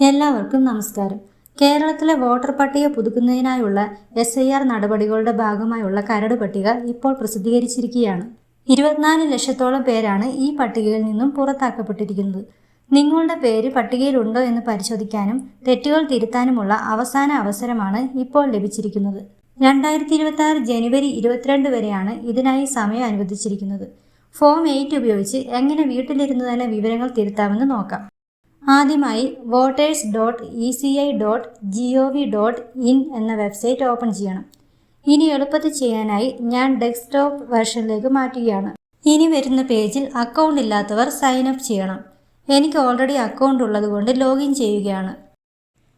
എല്ലാവർക്കും നമസ്കാരം. കേരളത്തിലെ വോട്ടർ പട്ടിക പുതുക്കുന്നതിനായുള്ള എസ് ഐ ആർ നടപടികളുടെ ഭാഗമായുള്ള കരട് പട്ടിക ഇപ്പോൾ പ്രസിദ്ധീകരിച്ചിരിക്കുകയാണ്. ഇരുപത്തിനാല് ലക്ഷത്തോളം പേരാണ് ഈ പട്ടികയിൽ നിന്നും പുറത്താക്കപ്പെട്ടിരിക്കുന്നത്. നിങ്ങളുടെ പേര് പട്ടികയിലുണ്ടോ എന്ന് പരിശോധിക്കാനും തെറ്റുകൾ തിരുത്താനുമുള്ള അവസാന അവസരമാണ് ഇപ്പോൾ ലഭിച്ചിരിക്കുന്നത്. രണ്ടായിരത്തി ഇരുപത്തി ആറ് ജനുവരി ഇരുപത്തിരണ്ട് വരെയാണ് ഇതിനായി സമയം അനുവദിച്ചിരിക്കുന്നത്. ഫോം എയ്റ്റ് ഉപയോഗിച്ച് എങ്ങനെ വീട്ടിലിരുന്ന് തന്നെ വിവരങ്ങൾ തിരുത്താമെന്ന് നോക്കാം. ആദ്യമായി voters dot E C I dot G O V dot in എന്ന വെബ്സൈറ്റ് ഓപ്പൺ ചെയ്യണം. ഇനി എളുപ്പത്തിൽ ചെയ്യാനായി ഞാൻ ഡെസ്ക്ടോപ്പ് വെർഷനിലേക്ക് മാറ്റുകയാണ്. ഇനി വരുന്ന പേജിൽ അക്കൗണ്ട് ഇല്ലാത്തവർ സൈൻ അപ്പ് ചെയ്യണം. എനിക്ക് ഓൾറെഡി അക്കൗണ്ട് ഉള്ളതുകൊണ്ട് ലോഗിൻ ചെയ്യുകയാണ്.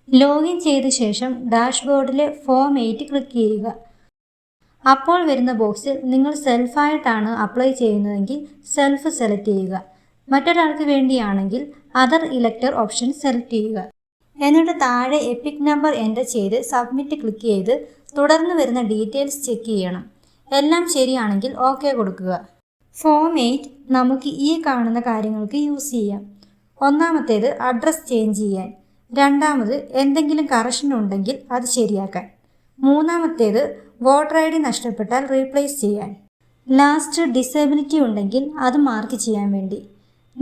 ലോഗിൻ ചെയ്ത ശേഷം ഡാഷ്ബോർഡിലെ ഫോം എയ്റ്റ് ക്ലിക്ക് ചെയ്യുക. അപ്പോൾ വരുന്ന ബോക്സിൽ നിങ്ങൾ സെൽഫായിട്ടാണ് അപ്ലൈ ചെയ്യുന്നതെങ്കിൽ സെൽഫ് സെലക്ട് ചെയ്യുക. മറ്റൊരാൾക്ക് വേണ്ടിയാണെങ്കിൽ അതർ ഇലക്ടർ ഓപ്ഷൻ സെലക്ട് ചെയ്യുക. എന്നിട്ട് താഴെ എപ്പിക് നമ്പർ എന്റർ ചെയ്ത് സബ്മിറ്റ് ക്ലിക്ക് ചെയ്ത് തുടർന്ന് വരുന്ന ഡീറ്റെയിൽസ് ചെക്ക് ചെയ്യണം. എല്ലാം ശരിയാണെങ്കിൽ ഓക്കെ കൊടുക്കുക. ഫോം എയ്റ്റ് നമുക്ക് ഈ കാണുന്ന കാര്യങ്ങൾക്ക് യൂസ് ചെയ്യാം. ഒന്നാമത്തേത് അഡ്രസ്സ് ചേഞ്ച് ചെയ്യാൻ. രണ്ടാമത് എന്തെങ്കിലും കറക്ഷൻ ഉണ്ടെങ്കിൽ അത് ശരിയാക്കാൻ. മൂന്നാമത്തേത് വോട്ടർ ഐ ഡി നഷ്ടപ്പെട്ടാൽ റീപ്ലേസ് ചെയ്യാൻ. ലാസ്റ്റ് ഡിസബിലിറ്റി ഉണ്ടെങ്കിൽ അത് മാർക്ക് ചെയ്യാൻ വേണ്ടി.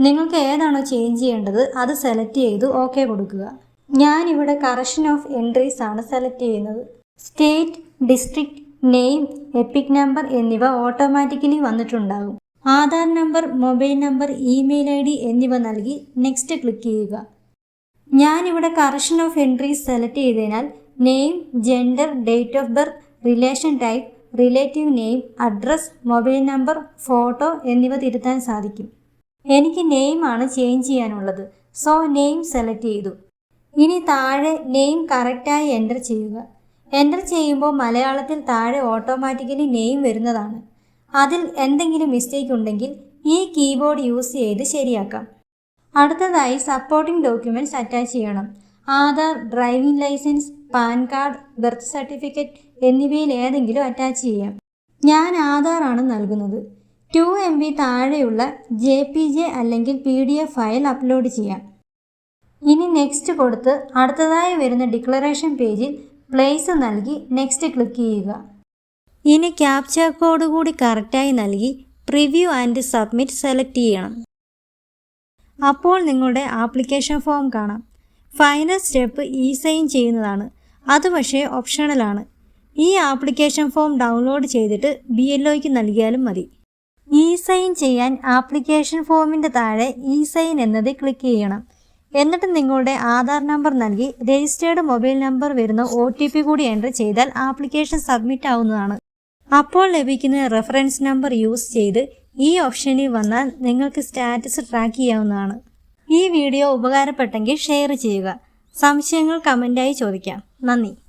നിങ്ങൾക്ക് ഏതാണോ ചേഞ്ച് ചെയ്യേണ്ടത് അത് സെലക്ട് ചെയ്ത് ഓക്കെ കൊടുക്കുക. ഞാനിവിടെ കറക്ഷൻ ഓഫ് എൻട്രീസ് ആണ് സെലക്ട് ചെയ്യുന്നത്. State district name EPIC number എന്നിവ automatically വന്നിട്ടുണ്ടാകും. Aadhaar number mobile number email I D എന്നിവ നൽകി നെക്സ്റ്റ് ക്ലിക്ക് ചെയ്യുക. ഞാനിവിടെ കറക്ഷൻ ഓഫ് എൻട്രീസ് സെലക്ട് ചെയ്തതിനാൽ name gender date of birth relation type relative name address mobile number photo എന്നിവ തിരുത്താൻ സാധിക്കും. എനിക്ക് നെയിം ആണ് ചേഞ്ച് ചെയ്യാനുള്ളത്. സോ നെയിം സെലക്ട് ചെയ്തു. ഇനി താഴെ നെയിം കറക്റ്റായി എന്റർ ചെയ്യുക. എന്റർ ചെയ്യുമ്പോൾ മലയാളത്തിൽ താഴെ ഓട്ടോമാറ്റിക്കലി നെയിം വരുന്നതാണ്. അതിൽ എന്തെങ്കിലും മിസ്റ്റേക്ക് ഉണ്ടെങ്കിൽ ഈ കീബോർഡ് യൂസ് ചെയ്ത് ശരിയാക്കാം. അടുത്തതായി സപ്പോർട്ടിംഗ് ഡോക്യുമെന്റ്സ് അറ്റാച്ച് ചെയ്യണം. Aadhaar driving licence PAN card birth certificate എന്നിവയിൽ ഏതെങ്കിലും അറ്റാച്ച് ചെയ്യാം. ഞാൻ ആധാറാണ് നൽകുന്നത്. ടു എം ബി താഴെയുള്ള ജെ പി ജെ അല്ലെങ്കിൽ P D F file upload ചെയ്യാം. ഇനി നെക്സ്റ്റ് കൊടുത്ത് അടുത്തതായി വരുന്ന ഡിക്ലറേഷൻ പേജിൽ പ്ലേസ് നൽകി നെക്സ്റ്റ് ക്ലിക്ക് ചെയ്യുക. ഇനി ക്യാപ്ച കോഡ് കൂടി കറക്റ്റായി നൽകി പ്രിവ്യൂ ആൻഡ് സബ്മിറ്റ് സെലക്ട് ചെയ്യണം. അപ്പോൾ നിങ്ങളുടെ ആപ്ലിക്കേഷൻ ഫോം കാണാം. ഫൈനൽ സ്റ്റെപ്പ് ഇ സൈൻ ചെയ്യുന്നതാണ്. അത് പക്ഷേ ഓപ്ഷണലാണ് ഈ ആപ്ലിക്കേഷൻ ഫോം ഡൗൺലോഡ് ചെയ്തിട്ട് ബി എൽ നൽകിയാലും മതി. ഇ സൈൻ ചെയ്യാൻ ആപ്ലിക്കേഷൻ ഫോമിന്റെ താഴെ ഇ സൈൻ എന്നത് ക്ലിക്ക് ചെയ്യണം. എന്നിട്ട് നിങ്ങളുടെ ആധാർ നമ്പർ നൽകി രജിസ്റ്റേർഡ് മൊബൈൽ നമ്പർ വരുന്ന ഒ ടി പി കൂടി എന്റർ ചെയ്താൽ ആപ്ലിക്കേഷൻ സബ്മിറ്റ് ആവുന്നതാണ്. അപ്പോൾ ലഭിക്കുന്ന റെഫറൻസ് നമ്പർ യൂസ് ചെയ്ത് ഈ ഓപ്ഷനിൽ വന്നാൽ നിങ്ങൾക്ക് സ്റ്റാറ്റസ് ട്രാക്ക് ചെയ്യാവുന്നതാണ്. ഈ വീഡിയോ ഉപകാരപ്പെട്ടെങ്കിൽ ഷെയർ ചെയ്യുക. സംശയങ്ങൾ കമന്റായി ചോദിക്കാം. നന്ദി.